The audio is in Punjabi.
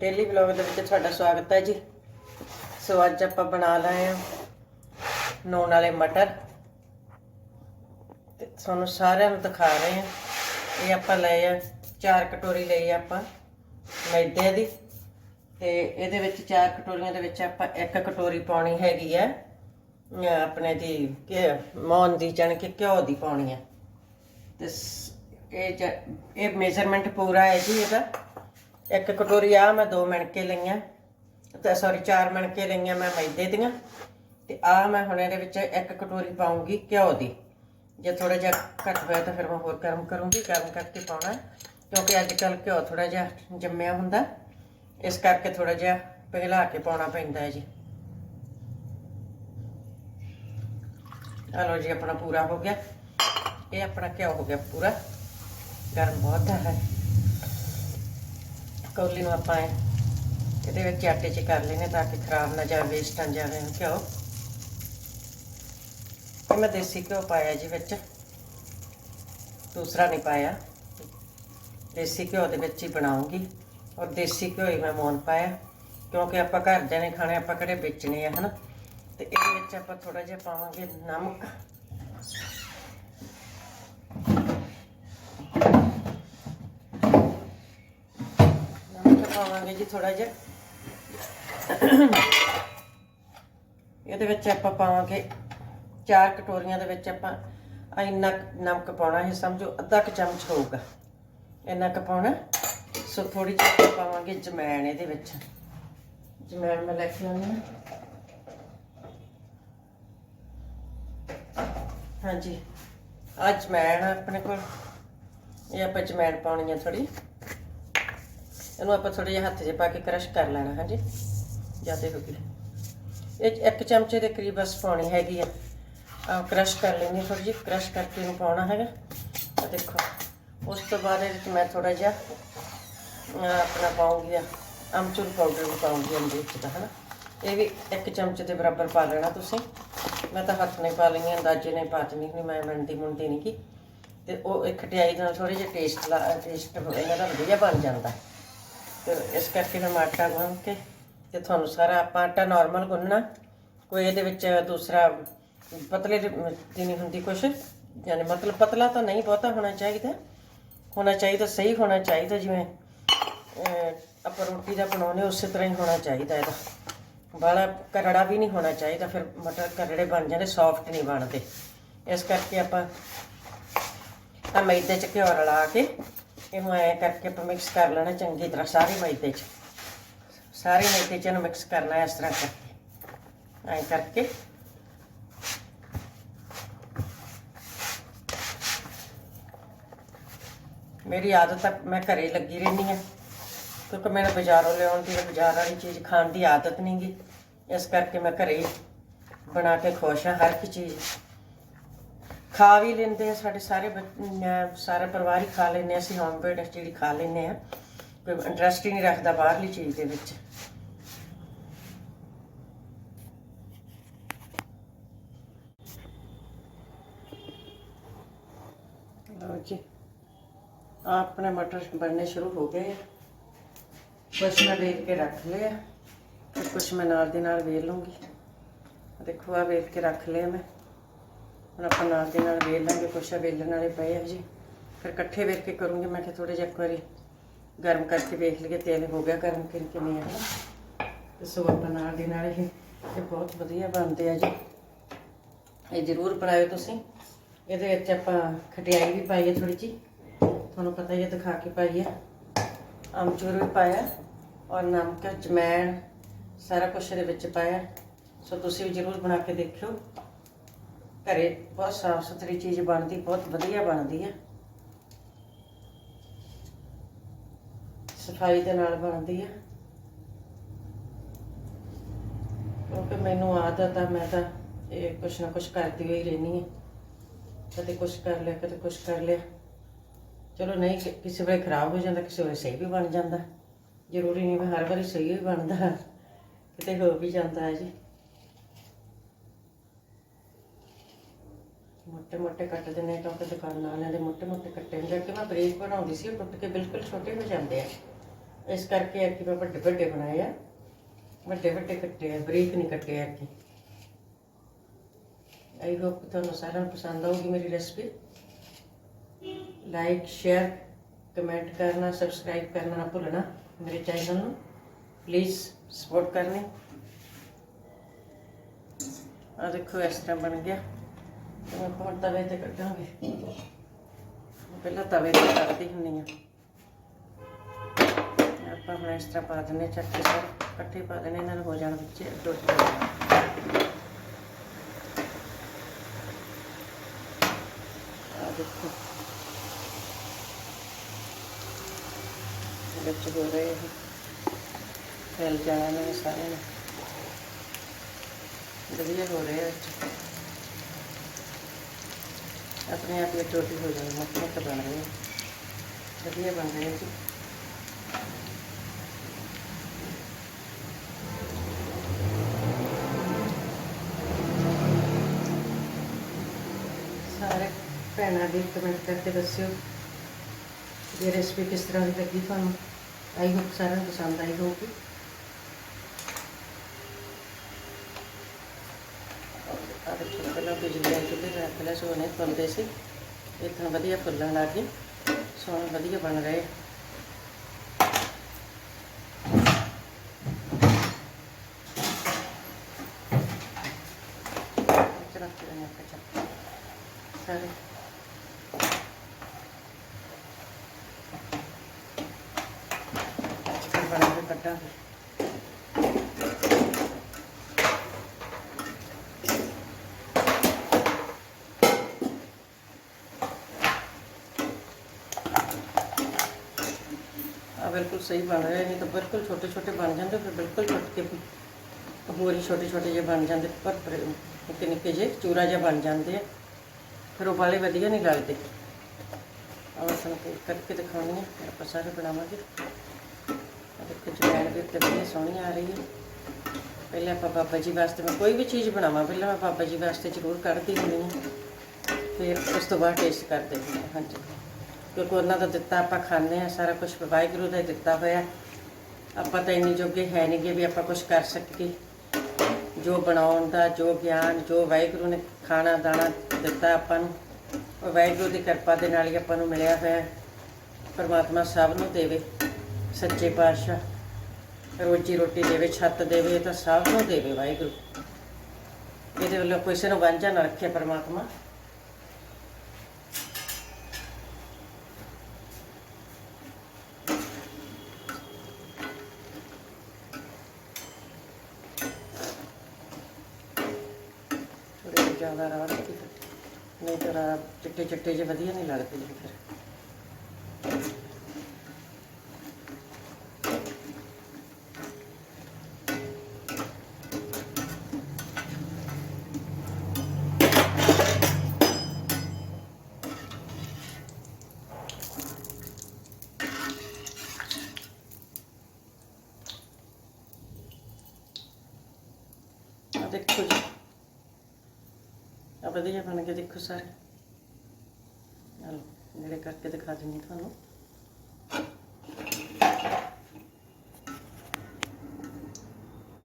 ਡੇਲੀ ਵਲੌਗ ਦੇ ਵਿੱਚ ਤੁਹਾਡਾ ਸਵਾਗਤ ਹੈ ਜੀ। ਸੋ ਅੱਜ ਆਪਾਂ ਬਣਾ ਲਏ ਆ ਨੂਣ ਵਾਲੇ ਮਟਰ। ਤੇ ਤੁਹਾਨੂੰ ਸਾਰਿਆਂ ਨੂੰ ਦਿਖਾ ਰਹੇ ਆ ਇਹ ਆਪਾਂ ਲਏ ਆ, ਚਾਰ ਕਟੋਰੀ ਲਈ ਆਪਾਂ ਮੈਦੇ ਦੀ। ਤੇ ਇਹਦੇ ਵਿੱਚ ਚਾਰ ਕਟੋਰੀਆਂ ਦੇ ਵਿੱਚ ਆਪਾਂ ਇੱਕ ਕਟੋਰੀ ਪਾਉਣੀ ਹੈਗੀ ਆ ਆਪਣੇ ਦੀ ਕਿ ਮੌਨ ਦੀ ਜਾਣੀ ਕਿ ਘਿਓ ਦੀ ਪਾਉਣੀ ਹੈ ਤੇ ਇਹ ਜ- ਇਹ ਮੇਜ਼ਰਮੈਂਟ ਪੂਰਾ ਹੈ ਜੀ ਇਹਦਾ। ਇੱਕ ਕਟੋਰੀ ਆ, ਮੈਂ ਦੋ ਮਣਕੇ ਲਈਆਂ। ਤੇ ਸੌਰੀ ਚਾਰ ਮਣਕੇ ਲਈਆਂ ਮੈਂ ਮੈਦੇ ਦੀਆਂ। ਤੇ ਆ ਮੈਂ ਹੁਣ ਇਹਦੇ ਵਿੱਚ ਇੱਕ ਕਟੋਰੀ ਪਾਉਂਗੀ ਘਿਓ ਦੀ। ਜੇ ਥੋੜਾ ਜਿਹਾ ਘੱਟ ਹੋਇਆ ਤਾਂ ਫਿਰ ਮੈਂ ਹੋਰ ਗਰਮ ਕਰੂੰਗੀ, ਗਰਮ ਕਰਕੇ ਪਾਉਣਾ। ਕਿਉਂਕਿ ਅੱਜ ਕੱਲ ਘਿਓ ਥੋੜਾ ਜਿਹਾ ਜੰਮਿਆ ਹੁੰਦਾ। ਇਸ ਕਰਕੇ ਥੋੜਾ ਜਿਹਾ ਪਿਘਲਾ ਕੇ ਪਾਉਣਾ ਪੈਂਦਾ ਹੈ ਜੀ। ਆ ਲਓ ਜੀ, ਆਪਣਾ ਪੂਰਾ ਹੋ ਗਿਆ। ਇਹ ਆਪਣਾ ਘਿਓ ਹੋ ਗਿਆ ਪੂਰਾ। ਗਰਮ ਬਹੁਤ ਹੈ। ਕੌਲੀ ਨੂੰ ਆਪਾਂ ਇਹਦੇ ਵਿੱਚ ਆਟੇ 'ਚ ਕਰ ਲੈਨੇ ਤਾਂ ਕਿ ਖਰਾਬ ਨਾ ਜਾਵੇ ਵੇਸਟ ਨਾ ਜਾਵੇ ਘਿਓ। ਇਹ ਮੈਂ ਦੇਸੀ ਘਿਓ ਪਾਇਆ ਜੀ ਵਿੱਚ। ਦੂਸਰਾ ਨਹੀਂ ਪਾਇਆ। ਦੇਸੀ ਘਿਓ ਦੇ ਵਿੱਚ ਹੀ ਬਣਾਉਂਗੀ। ਔਰ ਦੇਸੀ ਘਿਓ ਹੀ ਮੈਂ ਮੋਨ ਪਾਇਆ। ਕਿਉਂਕਿ ਆਪਾਂ ਘਰ ਦੇ ਨੇ ਖਾਣੇ, ਆਪਾਂ ਕਿਹੜੇ ਵੇਚਣੇ ਆ, ਹਨਾ? ਤੇ ਇਹਦੇ ਵਿੱਚ ਆਪਾਂ ਥੋੜਾ ਜਿਹਾ ਪਾਵਾਂਗੇ ਨਮਕ ਨਮਕ ਪਾਵਾਂਗੇ ਜੀ ਥੋੜਾ ਜਿਹਾ। ਇਹਦੇ ਵਿੱਚ ਆਪਾਂ ਪਾਵਾਂਗੇ ਚਾਰ ਕਟੋਰੀਆਂ ਦੇ ਵਿੱਚ ਆਪਾਂ ਇੰਨਾ ਨਮਕ ਪਾਉਣਾ ਹੈ ਸਮਝੋ ਅੱਧਾ ਕੁ ਚਮਚ ਹੋਊਗਾ। ਇੰਨਾ ਕੁ ਪਾਉਣਾ, ਸੋ ਥੋੜੀ ਜਿਹੀ ਪਾਵਾਂਗੇ ਜਮੈਣ ਇਹਦੇ ਵਿੱਚ। ਜਮੈਣ ਮੈਂ ਲੈ ਕੇ ਆਉਂਦੀ ਹਾਂ। ਹਾਂਜੀ ਅੱਜ ਜਮੈਣ ਆ ਆਪਣੇ ਕੋਲ। ਇਹ ਆਪਾਂ ਜਮੈਣ ਪਾਉਣੀ ਹੈ ਥੋੜੀ ਇਹਨੂੰ ਆਪਾਂ ਥੋੜੇ ਜਿਹਾ ਹੱਥ 'ਚ ਪਾ ਕੇ ਕ੍ਰਸ਼ ਕਰ ਲੈਣਾ, ਹਾਂਜੀ। ਜ਼ਿਆਦਾ ਹੋ ਗਈ। ਇਹ ਇੱਕ ਚਮਚੇ ਦੇ ਕਰੀਬ ਬਸ ਪਾਉਣੀ ਹੈਗੀ ਆ। ਆ ਕ੍ਰਸ਼ ਕਰ ਲੈਣੀ ਥੋੜੀ ਜਿਹੀ, ਕ੍ਰਸ਼ ਕਰਕੇ ਇਹਨੂੰ ਪਾਉਣਾ ਹੈਗਾ। ਆ ਦੇਖੋ, ਉਸ ਤੋਂ ਬਾਅਦ ਇਹਦੇ 'ਚ ਮੈਂ ਥੋੜਾ ਜਿਹਾ ਆਪਣਾ ਪਾਉਂਗੀ ਆ, ਅਮਚੂਰ ਪਾਊਡਰ ਵੀ ਪਾਉਂਗੀ ਇਹਦੇ ਵਿੱਚ ਦਾ ਹਨਾ। ਇਹ ਵੀ ਇੱਕ ਚਮਚ ਦੇ ਬਰਾਬਰ ਪਾ ਲੈਣਾ ਤੁਸੀਂ। ਮੈਂ ਤਾਂ ਹੱਥ ਨਹੀਂ ਪਾ ਲਈਆਂ ਅੰਦਾਜ਼ੇ ਨਹੀਂ ਪਾ ਨਹੀਂ ਨਹੀਂ ਮੈਂ ਮੰਦੀ ਮੁੰਦੀ ਨਹੀਂ ਕੀ ਤੇ ਉਹ ਇੱਕ ਟਿਆਈ ਦੇ ਨਾਲ ਥੋੜੇ ਜਿਹਾ ਟੇਸਟ ਲਾ ਟੇਸਟ ਇਹਨਾਂ ਦਾ ਵਧੀਆ ਬਣ ਜਾਂਦਾ। ਤੇ ਇਸ ਕਰਕੇ ਮੈਂ ਆਟਾ ਗੁੰਨ ਕੇ ਤੇ ਤੁਹਾਨੂੰ ਸਾਰਾ ਆਪਾਂ ਆਟਾ ਨਾਰਮਲ ਗੁੰਨਣਾ, ਕੋਈ ਇਹਦੇ ਵਿੱਚ ਦੂਸਰਾ ਪਤਲੇ ਦੀ ਨਹੀਂ ਹੁੰਦੀ ਕੁਛ, ਯਾਨੀ ਮਤਲਬ ਪਤਲਾ ਤਾਂ ਨਹੀਂ ਬਹੁਤਾ ਹੋਣਾ ਚਾਹੀਦਾ ਹੋਣਾ ਚਾਹੀਦਾ, ਸਹੀ ਹੋਣਾ ਚਾਹੀਦਾ ਜਿਵੇਂ ਆਪਾਂ ਰੋਟੀ ਦਾ ਬਣਾਉਨੇ ਉਸੇ ਤਰ੍ਹਾਂ ਹੀ ਹੋਣਾ ਚਾਹੀਦਾ ਇਹਦਾ। ਬਾਲਾ ਕਰੜਾ ਵੀ ਨਹੀਂ ਹੋਣਾ ਚਾਹੀਦਾ, ਫਿਰ ਮਟਰ ਕਰੜੇ ਬਣ ਜਾਂਦੇ ਸੌਫਟ ਨਹੀਂ ਬਣਦੇ। ਇਸ ਕਰਕੇ ਆਪਾਂ ਆ ਮੈਦੇ ਚ ਘਿਓ ਰਲਾ ਕੇ ਇਹਨੂੰ ਐ ਕਰਕੇ ਆਪਾਂ ਮਿਕਸ ਕਰ ਲੈਣਾ ਚੰਗੀ ਤਰ੍ਹਾਂ ਸਾਰੇ ਮੈਦੇ ਚ। ਸਾਰੇ ਮੈਦੇ ਚ ਇਹਨੂੰ ਮਿਕਸ ਕਰਨਾ ਇਸ ਤਰ੍ਹਾਂ ਕਰਕੇ। ਐ ਕਰਕੇ। ਮੇਰੀ ਆਦਤ ਹੈ ਮੈਂ ਘਰੇ ਲੱਗੀ ਰਹਿੰਦੀ ਹਾਂ, ਕਿਉਂਕਿ ਮੈਨੂੰ ਬਾਜ਼ਾਰੋਂ ਲਿਆਉਣ ਦੀ ਬਾਜ਼ਾਰ ਵਾਲੀ ਚੀਜ਼ ਖਾਣ ਦੀ ਆਦਤ ਨਹੀਂ ਗੀ। ਇਸ ਕਰਕੇ ਮੈਂ ਘਰੇ ਹੀ ਬਣਾ ਕੇ ਖੁਸ਼ ਹਾਂ ਹਰ ਇੱਕ ਚੀਜ਼। ਖਾ ਵੀ ਲੈਂਦੇ ਆ, ਸਾਡੇ ਸਾਰੇ ਬੱਚ- ਅਮ ਸਾਰਾ ਪਰਿਵਾਰ ਹੀ ਖਾ ਲੈਂਦੇ ਆ ਅਸੀਂ ਹੋਮਮੇਡ ਜਿਹੜੀ ਖਾ ਲੈਂਦੇ ਆ ਕੋਈ ਇੰਟਰਸਟ ਹੀ ਨਹੀਂ ਰੱਖਦਾ ਬਾਹਰਲੀ ਚੀਜ਼ ਦੇ ਵਿੱਚ। ਲਓ ਜੀ, ਆਹ ਆਪਣੇ ਮਟਰ ਬਣਨੇ ਸ਼ੁਰੂ ਹੋ ਗਏ ਆ। ਕੁਛ ਮੈਂ ਵੇਲ ਕੇ ਰੱਖ ਲਿਆ ਤੇ ਕੁਛ ਮੈਂ ਨਾਲ ਦੀ ਨਾਲ ਵੇਲ ਲੂੰਗੀ ਆਹ ਦੇਖੋ ਆ ਵੇਲ ਕੇ ਰੱਖ ਲਿਆ ਮੈਂ। ਹੁਣ ਆਪਾਂ ਨਾਲ ਦੇ ਨਾਲ ਵੇਲ ਲਾਂਗੇ, ਕੁਛ ਵੇਲਣ ਵਾਲੇ ਪਏ ਆ ਜੀ। ਫਿਰ ਇਕੱਠੇ ਵੇਲ ਕੇ ਕਰੂੰਗੀ ਮੈਂ ਕਿਹਾ ਥੋੜੇ ਜਿਹਾ ਇੱਕ ਵਾਰੀ ਗਰਮ ਕਰਕੇ ਵੇਖ ਲਈਏ ਤੇਲ ਹੋ ਗਿਆ ਗਰਮ ਕਿ ਕਿਵੇਂ ਆ। ਤੇ ਸੋ ਆਪਾਂ ਨਾਲ ਦੇ ਨਾਲ ਇਹ ਇਹ ਬਹੁਤ ਵਧੀਆ ਬਣਦੇ ਆ ਜੀ। ਇਹ ਜ਼ਰੂਰ ਬਣਾਇਓ ਤੁਸੀਂ। ਇਹਦੇ ਵਿੱਚ ਆਪਾਂ ਖਟਿਆਈ ਵੀ ਪਾਈ ਹੈ ਥੋੜੀ ਜੀ ਤੁਹਾਨੂੰ ਪਤਾ ਹੀ ਹੈ ਦਿਖਾ ਕੇ ਪਾਈ ਹੈ ਅਮਚੂਰ ਵੀ ਪਾਇਆ ਔਰ ਨਮਕ, ਜਮੈਣ, ਸਾਰਾ ਕੁਝ ਇਹਦੇ ਵਿੱਚ ਪਾਇਆ। ਸੋ ਤੁਸੀਂ ਵੀ ਜ਼ਰੂਰ ਬਣਾ ਕੇ ਦੇਖਿਓ। ਘਰੇ ਬਹੁਤ ਸਾਫ਼ ਸੁਥਰੀ ਚੀਜ਼ ਬਣਦੀ, ਬਹੁਤ ਵਧੀਆ ਬਣਦੀ ਹੈ ਸਫ਼ਾਈ ਦੇ ਨਾਲ ਬਣਦੀ ਆ। ਕਿਉਂਕਿ ਮੈਨੂੰ ਆਦਤ ਆ, ਮੈਂ ਤਾਂ ਇਹ ਕੁਛ ਨਾ ਕੁਛ ਕਰਦੀ ਹੋਈ ਰਹਿੰਦੀ ਹਾਂ ਕਦੇ ਕੁਛ ਕਰ ਲਿਆ, ਕਦੇ ਕੁਛ ਕਰ ਲਿਆ। ਚਲੋ ਨਹੀਂ ਕਿਸੇ ਵੇਲੇ ਖਰਾਬ ਹੋ ਜਾਂਦਾ, ਕਿਸੇ ਵੇਲੇ ਸਹੀ ਵੀ ਬਣ ਜਾਂਦਾ। ਜ਼ਰੂਰੀ ਨਹੀਂ ਵੀ ਹਰ ਵਾਰੀ ਸਹੀ ਹੀ ਬਣਦਾ। ਕਿਤੇ ਹੋ ਵੀ ਜਾਂਦਾ ਹੈ ਜੀ। ਮੋਟੇ ਮੋਟੇ ਕੱਟਦੇ ਨੇ ਆ ਕਿਉਂਕਿ ਦੁਕਾਨਾਂ ਵਾਲਿਆਂ ਦੇ ਮੋਟੇ ਮੋਟੇ ਕੱਟੇ ਹੁੰਦੇ ਕਿ ਮੈਂ ਬਰੀਕ ਬਣਾਉਂਦੀ ਸੀ, ਉਹ ਟੁੱਟ ਕੇ ਬਿਲਕੁਲ ਛੋਟੇ ਹੋ ਜਾਂਦੇ ਆ। ਇਸ ਕਰਕੇ ਕਿ ਮੈਂ ਵੱਡੇ ਵੱਡੇ ਬਣਾਏ ਆ। ਵੱਡੇ ਵੱਡੇ ਕੱਟੇ ਆ, ਬਰੀਕ ਨਹੀਂ ਕੱਟੇ ਆ ਕਿ ਆਈ ਹੋਪ ਤੁਹਾਨੂੰ ਸਾਰਿਆਂ ਨੂੰ ਪਸੰਦ ਆਊਗੀ ਮੇਰੀ ਰੈਸਪੀ ਲਾਈਕ ਸ਼ੇਅਰ ਕਮੈਂਟ ਕਰਨਾ ਸਬਸਕ੍ਰਾਈਬ ਕਰਨਾ ਨਾ ਭੁੱਲਣਾ ਮੇਰੇ ਚੈਨਲ ਨੂੰ। ਪਲੀਜ਼ ਸਪੋਰਟ ਕਰਨੀ। ਆ ਦੇਖੋ, ਇਸ ਤਰ੍ਹਾਂ ਬਣ ਗਿਆ। ਤੇ ਮੈਂ ਹੁਣ ਤਵੇ ਤੇ ਕੱਢਾਂਗੇ। ਪਹਿਲਾਂ ਤਵੇ ਤੇ ਕੱਢਦੀ ਹੁੰਦੀ ਆ ਆਪਾਂ ਹੁਣ ਇਸ ਤਰ੍ਹਾਂ ਪਾ ਦਿੰਦੇ ਚੱਕ ਕੇ ਇਕੱਠੇ ਪਾ ਦੇਣੇ ਇਹਨਾਂ ਨੂੰ ਹੋ ਜਾਣ ਵਿੱਚ ਟੋਟ ਆ ਦੇਖੋ। ਵਿੱਚ ਹੋ ਰਹੇ ਫੈਲ ਜਾਣਾ ਇਹਨਾਂ ਨੇ ਸਾਰਿਆਂ ਨੇ। ਵਧੀਆ ਹੋ ਰਿਹਾ ਹੈ ਆਪਣੇ ਆਪ ਇਹ ਟੋਟੀ ਹੋ ਜਾਣੀ ਮੱਤ ਮੱਤ ਬਣ ਰਹੀ ਹੈ ਵਧੀਆ ਬਣ ਰਹੀ ਹੈ ਜੀ ਸਾਰੇ ਭੈਣਾਂ ਦੀ ਕਮੈਂਟ ਕਰਕੇ ਦੱਸਿਓ ਇਹ ਰੈਸਪੀ ਕਿਸ ਤਰ੍ਹਾਂ ਦੀ ਲੱਗੀ ਤੁਹਾਨੂੰ। ਆਈ ਹੋਪ ਸਾਰਿਆਂ ਨੂੰ ਪਸੰਦ ਆਈ ਹੋਊਗੀ। ਆ ਦੇਖੋ ਪਹਿਲਾਂ ਬਿਜਲੀ ਆ ਚੁੱਲ੍ਹੇ ਤੇ ਰੱਖ ਲਿਆ ਸੋਨੇ ਫੁੱਲਦੇ ਸੀ ਇਤਨਾ ਵਧੀਆ ਫੁੱਲਣ ਲੱਗ ਗਏ ਸੋਨੇ ਵਧੀਆ ਬਣ ਰਹੇ ਇੱਥੇ ਰੱਖ ਲੈਣੇ ਆਪਾਂ ਚੱਲ ਸਾਰੇ ਫਿਰ ਬਣਾ ਕੇ ਕੱਢਾਂਗੇ ਆ ਬਿਲਕੁਲ ਸਹੀ ਬਣ ਰਿਹਾ ਨਹੀਂ ਤਾਂ ਬਿਲਕੁਲ ਛੋਟੇ ਛੋਟੇ ਬਣ ਜਾਂਦੇ, ਫਿਰ ਬਿਲਕੁਲ ਛੁੱਟ ਕੇ ਹੋਰ ਹੀ ਛੋਟੇ ਛੋਟੇ ਜਿਹੇ ਬਣ ਜਾਂਦੇ, ਪਰ ਨਿੱਕੇ ਨਿੱਕੇ ਜਿਹੇ ਚੂਰਾ ਜਿਹਾ ਬਣ ਜਾਂਦੇ ਆ। ਫਿਰ ਉਹ ਵਾਲੇ ਵਧੀਆ ਨਹੀਂ ਲੱਗਦੇ। ਆਹ ਕਰਕੇ ਦਿਖਾਉਣੀ ਹੈ ਆਪਾਂ ਸਾਰੇ ਬਣਾਵਾਂਗੇ। ਆਹ ਦੇਖੋ ਜਵੈਣ ਵੀ ਉੱਤੇ ਬੜੀ ਸੋਹਣੀ ਆ ਰਹੀ ਹੈ ਪਹਿਲਾਂ ਆਪਾਂ ਬਾਬਾ ਜੀ ਵਾਸਤੇ ਮੈਂ ਕੋਈ ਵੀ ਚੀਜ਼ ਬਣਾਵਾਂ, ਪਹਿਲਾਂ ਮੈਂ ਬਾਬਾ ਜੀ ਵਾਸਤੇ ਜ਼ਰੂਰ ਕੱਢਦੀ ਹੁੰਦੀ ਹਾਂ। ਫਿਰ ਉਸ ਤੋਂ ਬਾਅਦ ਟੇਸਟ ਕਰਦੇ ਹੁੰਦੇ ਹਾਂ, ਹਾਂਜੀ। ਕਿਉਂਕਿ ਉਹਨਾਂ ਦਾ ਦਿੱਤਾ ਆਪਾਂ ਖਾਂਦੇ ਆ ਸਾਰਾ ਕੁਝ ਵਾਹਿਗੁਰੂ ਦਾ ਦਿੱਤਾ ਹੋਇਆ ਆਪਾਂ ਤਾਂ ਇੰਨੀ ਜੋਗੇ ਹੈ ਨਹੀਂਗੇ ਵੀ ਆਪਾਂ ਕੁਝ ਕਰ ਸਕੀਏ। ਜੋ ਬਣਾਉਣ ਦਾ, ਜੋ ਗਿਆਨ, ਜੋ ਵਾਹਿਗੁਰੂ ਨੇ ਖਾਣਾ, ਦਾਣਾ ਦਿੱਤਾ ਆਪਾਂ ਨੂੰ, ਉਹ ਵਾਹਿਗੁਰੂ ਦੀ ਕਿਰਪਾ ਦੇ ਨਾਲ ਹੀ ਆਪਾਂ ਨੂੰ ਮਿਲਿਆ ਹੋਇਆ ਪਰਮਾਤਮਾ ਸਭ ਨੂੰ ਦੇਵੇ, ਸੱਚੇ ਪਾਤਸ਼ਾਹ। ਰੋਜੀ ਰੋਟੀ ਦੇਵੇ, ਛੱਤ ਦੇਵੇ ਤਾਂ ਸਭ ਨੂੰ ਦੇਵੇ ਵਾਹਿਗੁਰੂ। ਇਹਦੇ ਵੱਲੋਂ ਕਿਸੇ ਨੂੰ ਵਾਂਝਾ ਨਾ ਰੱਖੇ ਪਰਮਾਤਮਾ ਥੋੜੇ ਜਿਹੇ ਜ਼ਿਆਦਾ ਰਾਹ ਰੱਖੀ ਫਿਰ। ਨਹੀਂ ਤਾਂ ਰਾਹ ਚਿੱਟੇ ਚਿੱਟੇ ਜਿਹੇ ਵਧੀਆ ਨਹੀਂ ਲੱਗਦੇ ਜੀ ਫਿਰ ਆ ਦੇਖੋ ਜੀ ਆ ਵਧੀਆ ਬਣ ਕੇ ਦੇਖੋ ਸਾਰੇ। ਨਾਲ ਨੇੜੇ ਕਰਕੇ ਦਿਖਾ ਦਿੰਦੀ ਤੁਹਾਨੂੰ।